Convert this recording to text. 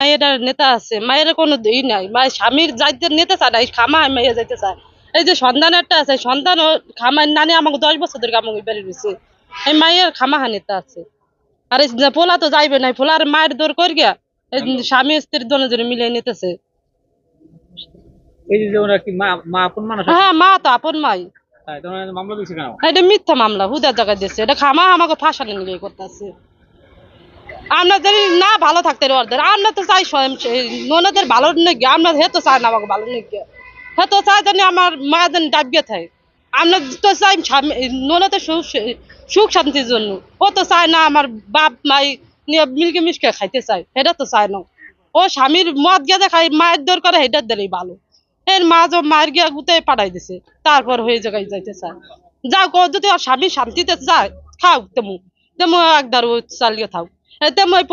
মায়ের নেতা আছে মায়ের কোনো ই নাই। মায়ের স্বামীর যাইতে নিতে চায় না এই খামা মাইয়া যাইতে চায়। এই যে সন্তান একটা আছে সন্তান ও খামার নানি আমাকে দশ বছর ধরে আমাকে বেড়ে রয়েছে এই মায়ের খামাহা নেতা আছে। আর এই যে পোলা তো যাইবে না পোলার মায়ের দৌড় করি গিয়া এই স্বামী স্ত্রীর দোনো জনে মিলিয়ে নিতেছে। এই যে ওরা কি মা মা আপন মানুষ হ্যাঁ মা তো আপন মাই। মামলা দিচ্ছে কেন? এটা মিথ্যা মামলা হুদার জায়গায় দিচ্ছে এটা খামা আমাকে ফাঁসানো নিয়ে করতেছে। আমরা না ভালো থাকতে ওদের আমরা তো চাই ননদের ভালো নাকি আমরা হে তো চাই না আমাকে ভালো নাকি হে তো চাই জানি আমার মা যেন ডাবিয়ে থাকে। আমরা তো চাই ননদের সুখ শান্তির জন্য। ও তো চায় না আমার বাপ, মাই নিয়ে মিলকে মিশকে খাইতে চায়। এটা তো চায় না। ও স্বামীর মদ গেছে খাই মায়ের দর করে হেটার দিলেই ভালো। এর মা যে মায়ের গিয়া গুতে পাঠাই দিছে, তারপর হয়ে জায়গায় যাইতে চায়। যাও যদি ওর স্বামী শান্তিতে যায় খাও তেমু তেমন একদার ও চালিয়ে থাও তেমন